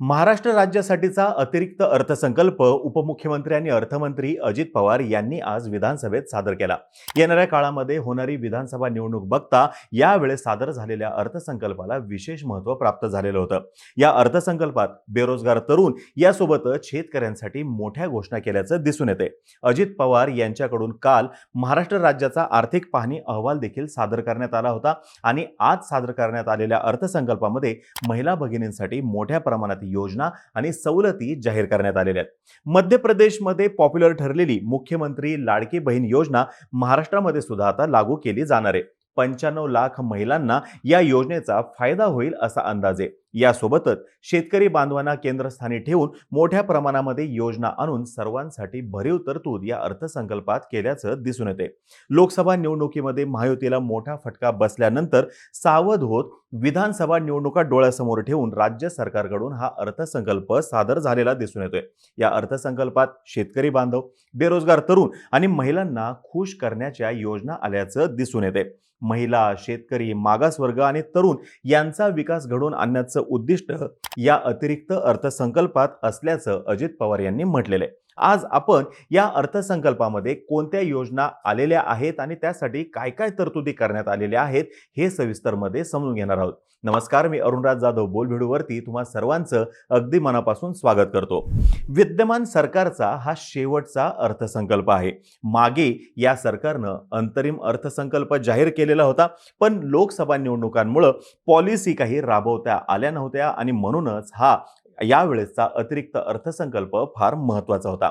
महाराष्ट्र राज्यासाठीचा अतिरिक्त अर्थसंकल्प उपमुख्यमंत्री आणि अर्थमंत्री अजित पवार यांनी आज विधानसभेत सादर केला. येणाऱ्या काळामध्ये होणारी विधानसभा निवडणूक बघता यावेळेस सादर झालेल्या अर्थसंकल्पाला विशेष महत्त्व प्राप्त झालेलं होतं. या अर्थसंकल्पात बेरोजगार तरुण यासोबतच शेतकऱ्यांसाठी मोठ्या घोषणा केल्याचं दिसून येते. अजित पवार यांच्याकडून काल महाराष्ट्र राज्याचा आर्थिक पाहणी अहवाल देखील सादर करण्यात आला होता आणि आज सादर करण्यात आलेल्या अर्थसंकल्पामध्ये महिला भगिनींसाठी मोठ्या प्रमाणात योजना आणि सवलती जाहीर करण्यात आलेल्या आहेत. मध्य प्रदेशमध्ये पॉप्युलर ठरलेली मुख्यमंत्री लाडकी बहीण योजना महाराष्ट्रामध्ये सुद्धा आता लागू केली जाणार आहे. पंच्याण्णव लाख महिलांना या योजनेचा फायदा होईल असा अंदाज आहे. यासोबतच शेतकरी बांधवांना केंद्रस्थानी ठेवून मोठ्या प्रमाणामध्ये योजना आणून सर्वांसाठी भरीव तरतूद या अर्थसंकल्पात केल्याचं दिसून येते. लोकसभा निवडणुकीमध्ये महायुतीला मोठा फटका बसल्यानंतर सावध होत विधानसभा निवडणुका डोळ्यासमोर ठेवून राज्य सरकारकडून हा अर्थसंकल्प सादर झालेला दिसून येतोय. या अर्थसंकल्पात शेतकरी बांधव बेरोजगार तरुण आणि महिलांना खुश करण्याच्या योजना आल्याचं दिसून येते. महिला शेतकरी मागासवर्ग आणि तरुण यांचा विकास घडवून आणण्याचं उद्दिष्ट या अतिरिक्त अर्थसंकल्पात असल्याचं अजित पवार यांनी म्हटलेलं आहे. आज आपण या अर्थसंकल्पामध्ये कोणत्या योजना आलेल्या आहेत आणि त्यासाठी काय काय तरतुदी करण्यात आलेल्या आहेत हे सविस्तरमध्ये समजून घेणार आहोत. नमस्कार मी अरुणराज जाधव बोलभिडूवरती तुम्हा सर्वांचं अगदी मनापासून स्वागत करतो. विद्यमान सरकारचा हा शेवटचा अर्थसंकल्प आहे. मागे या सरकारनं अंतरिम अर्थसंकल्प जाहीर केलेला होता पण लोकसभा निवडणुकांमुळं पॉलिसी काही राबवता आल्या नव्हत्या आणि म्हणूनच हा यावेळेसचा अतिरिक्त अर्थसंकल्प फार महत्त्वाचा होता.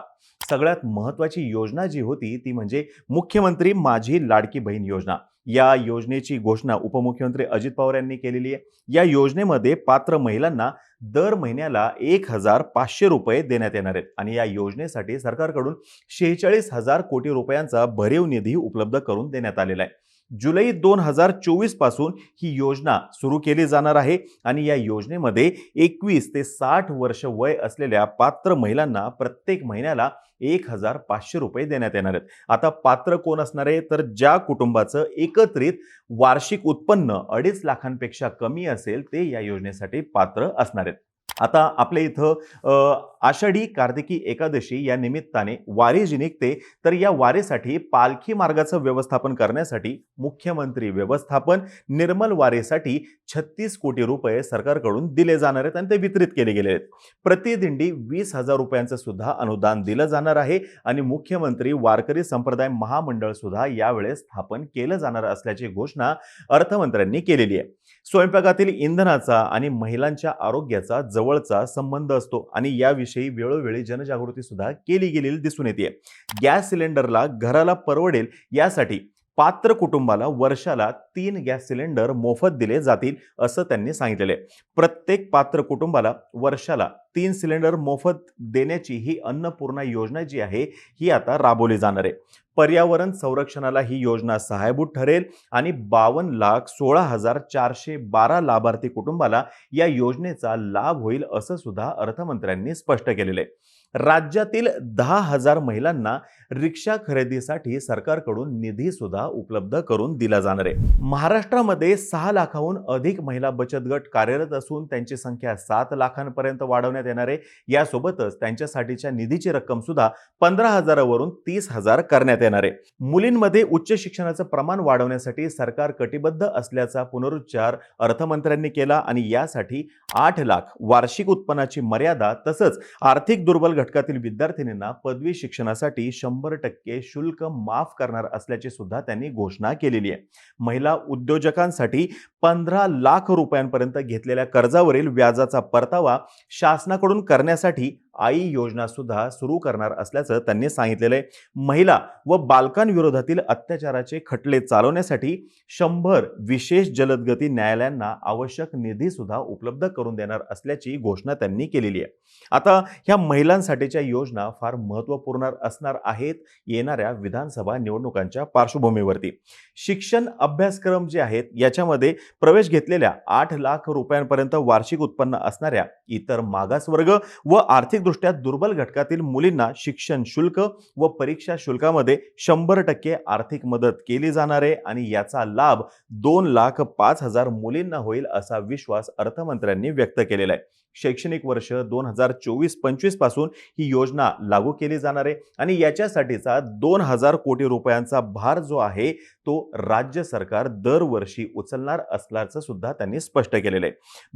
सगळ्यात महत्त्वाची योजना जी होती ती म्हणजे मुख्यमंत्री माझी लाडकी बहीण योजना. या योजनेची घोषणा उपमुख्यमंत्री अजित पवार यांनी केलेली आहे. या योजनेमध्ये पात्र महिलांना दर महिन्याला एक हजार पाचशे रुपये देण्यात येणार आहेत आणि या योजनेसाठी सरकारकडून शेहेचाळीस हजार कोटी रुपयांचा भरीव निधी उपलब्ध करून देण्यात आलेला आहे. जुलै दोन हजार चोवीसपासून ही योजना सुरू केली जाणार आहे. आणि या योजनेमध्ये एकवीस ते साठ वर्ष वय असलेल्या पात्र महिलांना प्रत्येक महिन्याला एक हजार पाचशे रुपये देण्यात येणार आहेत. आता पात्र कोण असणार आहे? तर ज्या कुटुंबाचं एकत्रित वार्षिक उत्पन्न अडीच लाखांपेक्षा कमी असेल ते या योजनेसाठी पात्र असणार आहेत. आता आपल्या इथं आषाढी कार्तिकी एकादशी या निमित्ताने वारी जी निघते. तर या वारीसाठी पालखी मार्गाचं व्यवस्थापन करण्यासाठी मुख्यमंत्री व्यवस्थापन निर्मल वारीसाठी छत्तीस कोटी रुपये सरकारकडून दिले जाणार आहेत आणि ते वितरित केले गेले आहेत. प्रतिदिंडी वीस हजार रुपयांचं सुद्धा अनुदान दिलं जाणार आहे आणि मुख्यमंत्री वारकरी संप्रदाय महामंडळ सुद्धा यावेळेस स्थापन केलं जाणार असल्याची घोषणा अर्थमंत्र्यांनी केलेली आहे. स्वयंपाकातील इंधनाचा आणि महिलांच्या आरोग्याचा जवळचा संबंध असतो आणि याविषयी वेळोवेळी जनजागृती सुद्धा केली गेलेली दिसून येते. गॅस सिलेंडरला घराला परवडेल यासाठी पात्र कुटुंबाला वर्षाला तीन गॅस सिलेंडर मोफत दिले जातील असं त्यांनी सांगितलेलं आहे. प्रत्येक पात्र कुटुंबाला वर्षाला तीन सिलेंडर मोफत देण्याची ही अन्नपूर्णा योजना जी आहे ही आता राबवली जाणार आहे. पर्यावरण संरक्षणाला ही योजना सहायभूत ठरेल आणि बावन्न लाख सोळा हजार चारशे बारा लाभार्थी कुटुंबाला या योजनेचा लाभ होईल असं सुद्धा अर्थमंत्र्यांनी स्पष्ट केलेलं आहे. राज्यातील दहा हजार महिलांना रिक्षा खरेदीसाठी सरकारकडून निधी सुद्धा उपलब्ध करून दिला जाणार आहे. महाराष्ट्रामध्ये सहा लाखाहून अधिक महिला बचत गट कार्यरत असून त्यांची संख्या सात लाखांपर्यंत वाढवण्यात येणार आहे. यासोबतच त्यांच्यासाठीच्या निधीची रक्कम सुद्धा पंधरा हजारावरून तीस हजार करण्यात येणार आहे. मुलींमध्ये उच्च शिक्षणाचं प्रमाण वाढवण्यासाठी सरकार कटिबद्ध असल्याचा पुनरुच्चार अर्थमंत्र्यांनी केला आणि यासाठी आठ लाख वार्षिक उत्पन्नाची मर्यादा तसंच आर्थिक दुर्बल घटकातील विद्यार्थिनींना पदवी शिक्षणासाठी शंभर टक्के शुल्क माफ करणार असल्याची सुद्धा त्यांनी घोषणा केलेली आहे. महिला उद्योजकांसाठी पंधरा लाख रुपयांपर्यंत घेतलेल्या कर्जावरील व्याजाचा परतावा शासनाकडून करण्यासाठी आई योजना सुद्धा सुरू करणार असल्याचं त्यांनी सांगितलेलं आहे. महिला व बालकांविरोधातील अत्याचाराचे खटले चालवण्यासाठी शंभर विशेष जलदगती न्यायालयांना आवश्यक निधी सुद्धा उपलब्ध करून देणार असल्याची घोषणा त्यांनी केलेली आहे. आता ह्या महिलांसाठीच्या योजना फार महत्त्वपूर्ण असणार आहेत येणाऱ्या विधानसभा निवडणुकांच्या पार्श्वभूमीवरती. शिक्षण अभ्यासक्रम जे आहेत याच्यामध्ये प्रवेश घेतलेल्या आठ लाख रुपयांपर्यंत वार्षिक उत्पन्न असणाऱ्या इतर मागासवर्ग व आर्थिकदृष्ट्या दुर्बल घटकातील मुलींना शिक्षण शुल्क व परीक्षा शुल्कामध्ये शंभर टक्के आर्थिक मदत केली जाणार आहे आणि याचा लाभ दोन लाख पाच हजार मुलींना होईल असा विश्वास अर्थमंत्र्यांनी व्यक्त केलेला आहे. शैक्षणिक वर्ष दोन हजार चोवीस पंचवीसपासून ही योजना लागू केली जाणार आहे. आणि याच्यासाठीचा दोन हजार कोटी रुपयांचा भार जो आहे तो राज्य सरकार दरवर्षी उचलणार असल्याचं सुद्धा त्यांनी स्पष्ट केलेलं आहे.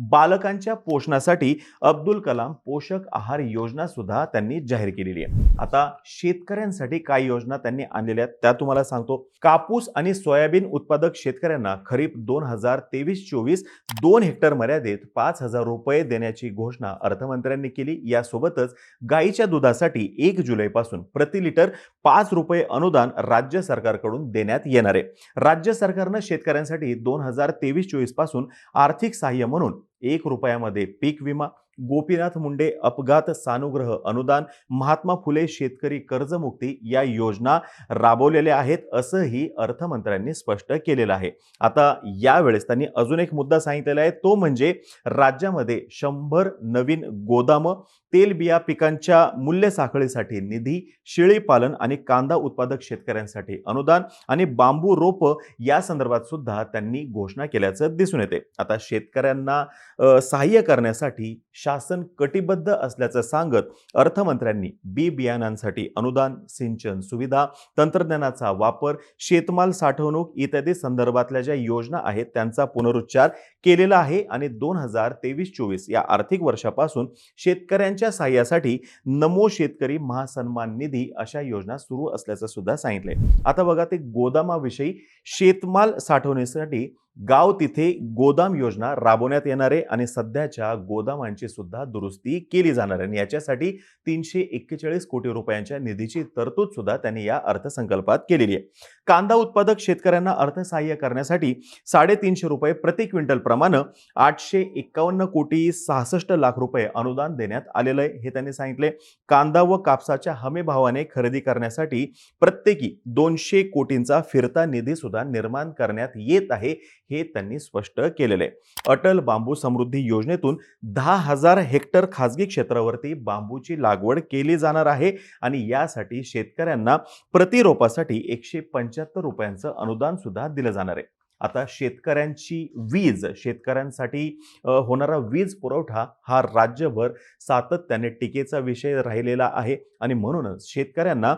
बालकांच्या पोषणासाठी अब्दुल कलाम पोषक आहार योजना सुद्धा त्यांनी जाहीर केलेली आहे. आता शेतकऱ्यांसाठी काय योजना त्यांनी आणलेल्या आहेत त्या तुम्हाला सांगतो. कापूस आणि सोयाबीन उत्पादक शेतकऱ्यांना खरीप दोन हजार तेवीस चोवीस दोन हेक्टर मर्यादेत पाच हजार रुपये देण्याची घोषणा अर्थमंत्र्यांनी केली. यासोबतच गाईच्या दुधासाठी एक जुलैपासून प्रति लिटर पाच रुपये अनुदान राज्य सरकारकडून देण्यात येणार आहे. राज्य सरकारनं शेतकऱ्यांसाठी दोन हजार तेवीस चोवीसपासून आर्थिक सहाय्य म्हणून एक रुपयामध्ये पीक विमा गोपीनाथ मुंडे अपघात सानुग्रह अनुदान महात्मा फुले शेतकरी कर्जमुक्ती या योजना राबवलेल्या आहेत असंही अर्थमंत्र्यांनी स्पष्ट केलेलं आहे. आता यावेळेस त्यांनी अजून एक मुद्दा सांगितलेला आहे तो म्हणजे राज्यामध्ये शंभर नवीन गोदामं तेलबिया पिकांच्या मूल्य साखळीसाठी निधी शेळीपालन आणि कांदा उत्पादक शेतकऱ्यांसाठी अनुदान आणि बांबू रोप या संदर्भात सुद्धा त्यांनी घोषणा केल्याचं दिसून येते. आता शेतकऱ्यांना सहाय्य करण्यासाठी शासन कटिबद्ध असल्याचं सांगत अर्थमंत्र्यांनी बी बियाणांसाठी अनुदान सिंचन सुविधा तंत्रज्ञानाचा वापर शेतमाल साठवणूक इत्यादी संदर्भातल्या ज्या योजना आहेत त्यांचा पुनरुच्चार केलेला आहे आणि दोन हजार तेवीस चोवीस या आर्थिक वर्षापासून शेतकऱ्यांच्या सहाय्यासाठी नमो शेतकरी महासन्मान निधी अशा योजना सुरू असल्याचं सुद्धा सांगितलंय. आता बघा ते गोदामाविषयी शेतमाल साठवण्यासाठी गाव तिथे गोदाम योजना राबवण्यात येणार आहे आणि सध्याच्या गोदामांची सुद्धा दुरुस्ती केली जाणार आहे. आणि याच्यासाठी तीनशे एक्केचाळीस कोटी रुपयांच्या निधीची तरतूद सुद्धा त्यांनी या अर्थसंकल्पात केलेली आहे. कांदा उत्पादक शेतकऱ्यांना अर्थसहाय्य करण्यासाठी साडेतीनशे रुपये प्रति क्विंटल प्रमाणे आठशे एक्कावन्न कोटी सहासष्ट लाख रुपये अनुदान देण्यात आलेलं आहे. हे त्यांनी सांगितले कांदा व कापसाच्या हमी भावाने खरेदी करण्यासाठी प्रत्येकी दोनशे कोटींचा फिरता निधी सुद्धा निर्माण करण्यात येत आहे. हे त्यांनी स्पष्ट केलेलं. आहे अटल बांबू समृद्धी योजनेतून दहा हजार हेक्टर खाजगी क्षेत्रावरती बांबूची लागवड केली जाणार आहे आणि यासाठी शेतकऱ्यांना प्रतिरोपासाठी एकशे पंच्याहत्तर रुपयांचं अनुदान सुद्धा दिलं जाणार आहे. आता शेतकऱ्यांची वीज शेतकऱ्यांसाठी होणारा वीज पुरवठा हा राज्यभर सातत्याने टीकेचा विषय राहिलेला आहे आणि म्हणूनच शेतकऱ्यांना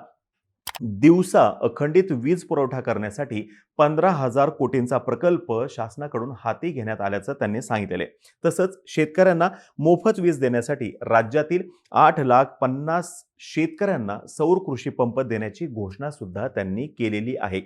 दिवसा अखंडित वीज पुरवठा करण्यासाठी पंधरा हजार कोटींचा प्रकल्प शासनाकडून हाती घेण्यात आल्याचं त्यांनी सांगितले तसंच शेतकऱ्यांना मोफत वीज देण्यासाठी राज्यातील आठ लाख पन्नास शेतकऱ्यांना सौर कृषी पंप देण्याची घोषणा सुद्धा त्यांनी केलेली आहे.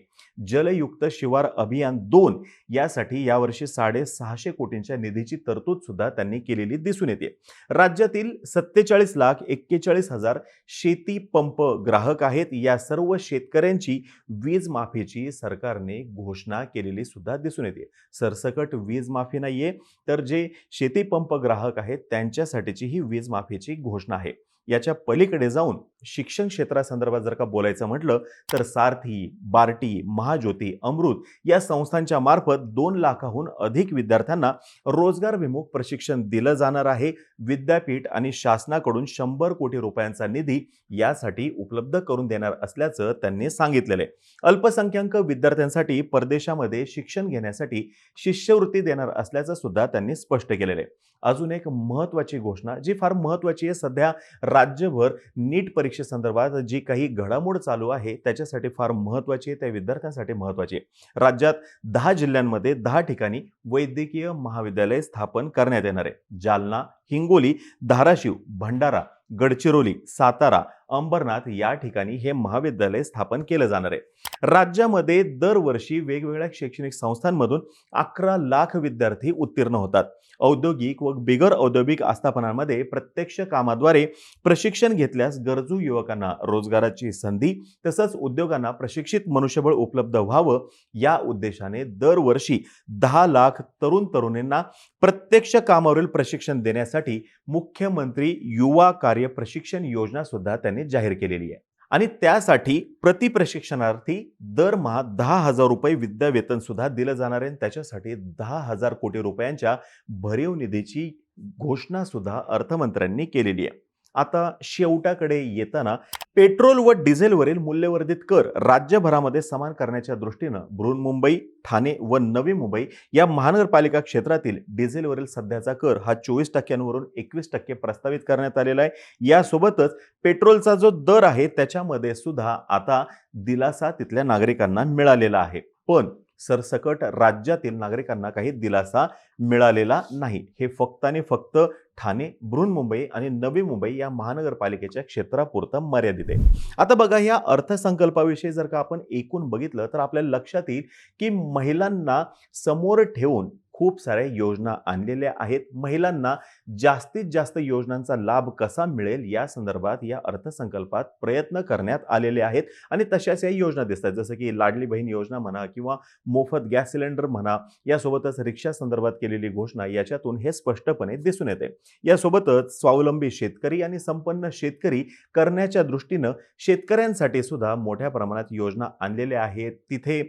जलयुक्त शिवार अभियान दोन यासाठी यावर्षी साडेसहाशे कोटींच्या निधीची तरतूद सुद्धा त्यांनी केलेली दिसून येते. राज्यातील सत्तेचाळीस लाख एक्केचाळीस हजार शेती पंप ग्राहक आहेत. या सर्व शेतकऱ्यांची वीज माफीची सरकारने घोषणा केलेली सुद्धा दिसून येते. सरसकट वीज माफी नाहीये तर जे शेती पंप ग्राहक आहेत त्यांच्यासाठीची ही वीज माफीची घोषणा आहे. याच्या पलीकडे जाऊन शिक्षण क्षेत्रासंदर्भात जर का बोलायचं म्हटलं तर सारथी बार्टी महाज्योती अमृत या संस्थांच्या मार्फत दोन लाखाहून अधिक विद्यार्थ्यांना रोजगार विमुख प्रशिक्षण दिलं जाणार आहे. विद्यापीठ आणि शासनाकडून शंभर कोटी रुपयांचा निधी यासाठी उपलब्ध करून देणार असल्याचं त्यांनी सांगितलेलं आहे. अल्पसंख्याक विद्यार्थ्यांसाठी परदेशामध्ये शिक्षण घेण्यासाठी शिष्यवृत्ती देणार असल्याचं सुद्धा त्यांनी स्पष्ट केलेलं आहे. अजून एक महत्वाची घोषणा जी फार महत्वाची आहे सध्या राज्यभर नीट परीक्षेसंदर्भात जी काही घडामोड चालू आहे त्याच्यासाठी फार महत्त्वाची आहे त्या विद्यार्थ्यांसाठी महत्त्वाची आहे. राज्यात दहा जिल्ह्यांमध्ये दहा ठिकाणी वैद्यकीय महाविद्यालय स्थापन करण्यात येणार आहे. जालना हिंगोली धाराशिव भंडारा गडचिरोली सातारा अंबरनाथ या ठिकाणी हे महाविद्यालय स्थापन केलं जाणार आहे. राज्यामध्ये दरवर्षी वेगवेगळ्या शैक्षणिक संस्थांमधून अकरा लाख विद्यार्थी उत्तीर्ण होतात. औद्योगिक व बिगर औद्योगिक आस्थापनांमध्ये प्रत्यक्ष कामाद्वारे प्रशिक्षण घेतल्यास गरजू युवकांना रोजगाराची संधी तसंच उद्योगांना प्रशिक्षित मनुष्यबळ उपलब्ध व्हावं या उद्देशाने दरवर्षी दहा लाख तरुण तरुणींना प्रत्यक्ष कामावरील प्रशिक्षण देण्यासाठी मुख्यमंत्री युवा कार्य प्रशिक्षण योजना सुद्धा त्यांनी जाहीर केलेली आहे. आणि त्यासाठी प्रति प्रशिक्षणार्थी दरमहा दहा हजार रुपये विद्या वेतन सुद्धा दिलं जाणार आहे. आणि त्याच्यासाठी दहा हजार कोटी रुपयांच्या भरीव निधीची घोषणा सुद्धा अर्थमंत्र्यांनी केलेली आहे. आता शेवटाकडे येताना पेट्रोल व डिझेलवरील मूल्यवर्धित कर राज्यभरामध्ये समान करण्याच्या दृष्टीनं बृहन्मुंबई ठाणे व नवी मुंबई या महानगरपालिका क्षेत्रातील डिझेलवरील सध्याचा कर हा चोवीस टक्क्यांवरून एकवीस टक्के प्रस्तावित करण्यात आलेला आहे. यासोबतच पेट्रोलचा जो दर आहे त्याच्यामध्ये सुद्धा आता दिलासा तिथल्या नागरिकांना मिळालेला आहे. पण सरसकट राज्यातील नागरिकांना काही दिलासा मिळालेला नाही. हे फक्त आणि फक्त ठाणे बृहन्मुंबई आणि नवी मुंबई या महानगरपालिकेच्या क्षेत्रापुरतं मर्यादित आहे. आता बघा या अर्थसंकल्पाविषयी जर का आपण एकूण बघितलं तर आपल्याला लक्षात येईल की महिलांना समोर ठेवून खूप साऱ्या योजना आणलेल्या आहेत. महिलांना जास्तीत जास्त योजनांचा लाभ कसा मिळेल या संदर्भात या अर्थसंकल्पात प्रयत्न करण्यात आलेले आहेत आणि तशाच या योजना दिसतात जसं की लाडली बहीण योजना म्हणा किंवा मोफत गॅस सिलेंडर म्हणा यासोबतच रिक्षा संदर्भात केलेली घोषणा याच्यातून हे स्पष्टपणे दिसून येते. यासोबतच स्वावलंबी शेतकरी आणि संपन्न शेतकरी करण्याच्या दृष्टीनं शेतकऱ्यांसाठी सुद्धा मोठ्या प्रमाणात योजना आणलेल्या आहेत. तिथे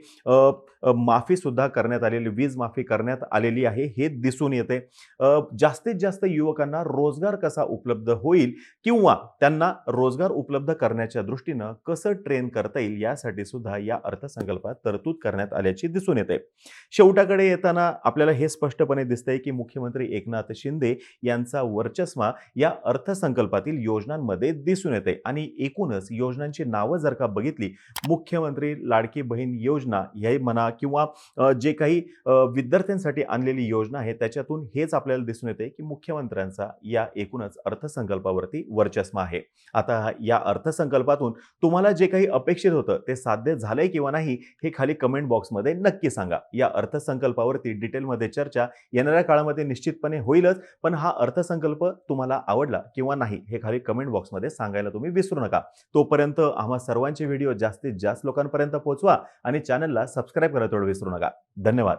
माफीसुद्धा करण्यात आलेली वीज माफी करण्यात आलेली आहे हे दिसून येते. जास्तीत जास्त युवकांना रोजगार कसा उपलब्ध होईल किंवा त्यांना रोजगार उपलब्ध करण्याच्या दृष्टीनं कसं ट्रेन करता येईल यासाठी सुद्धा या अर्थसंकल्पात तरतूद करण्यात आल्याची दिसून येते. शेवटाकडे येताना आपल्याला हे स्पष्टपणे दिसतंय की मुख्यमंत्री एकनाथ शिंदे यांचा वर्चस्वा या अर्थसंकल्पातील योजनांमध्ये दिसून येते आणि एकूणच योजनांची नावं जर का बघितली मुख्यमंत्री लाडकी बहीण योजना हे म्हणा किंवा जे काही विद्यार्थ्यांसाठी आणलेली योजना आहे त्याच्यातून हेच आपल्याला दिसून येते की मुख्यमंत्र्यांचा या एकूणच अर्थसंकल्पावरती वर्चस्व आहे. आता या अर्थसंकल्पातून तुम्हाला जे काही अपेक्षित होतं ते साध्य झालंय किंवा नाही हे खाली कमेंट बॉक्समध्ये नक्की सांगा. या अर्थसंकल्पावरती डिटेलमध्ये चर्चा येणाऱ्या काळामध्ये निश्चितपणे होईलच पण हा अर्थसंकल्प तुम्हाला आवडला किंवा नाही हे खाली कमेंट बॉक्समध्ये सांगायला तुम्ही विसरू नका. तोपर्यंत आम्हा सर्वांचे व्हिडिओ जास्तीत जास्त लोकांपर्यंत पोहोचवा आणि चॅनलला सबस्क्राईब करायला थोडं विसरू नका. धन्यवाद.